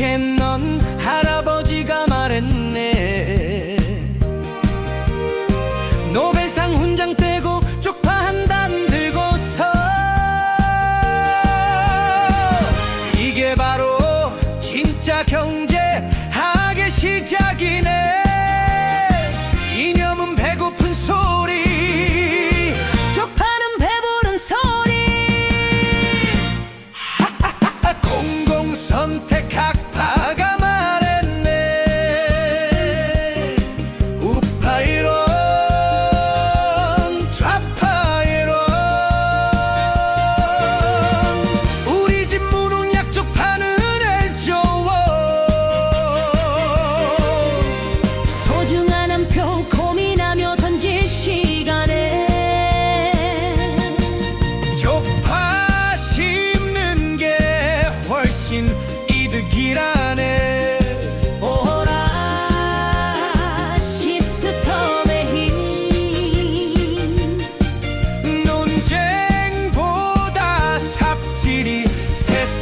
can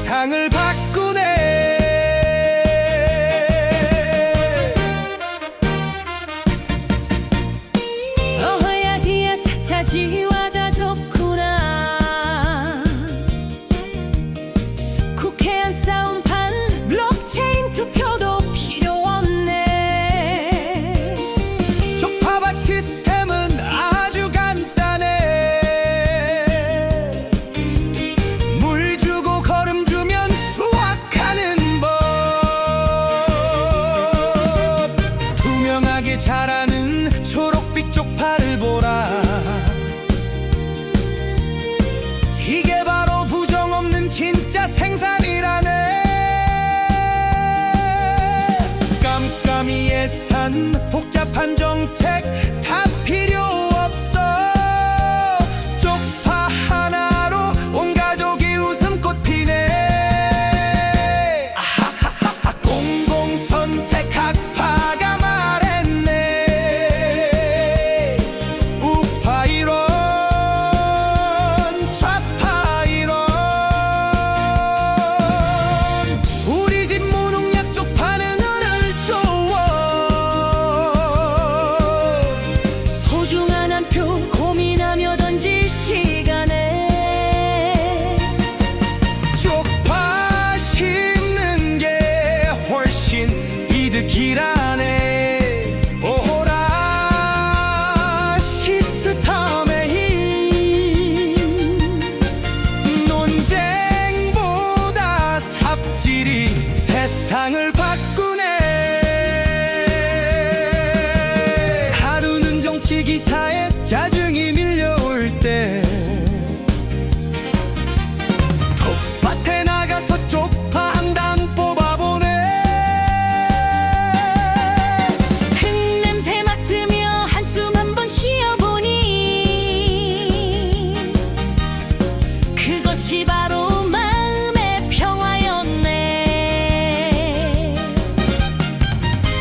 세상을 바라 보라. 이게 바로 부정 없는 진짜 생산이라네. 깜깜이 예산 복잡한 정책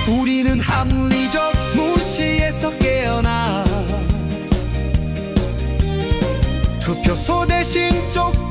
우리는 합리적 무시에서 깨어나 투표소 대신 쪽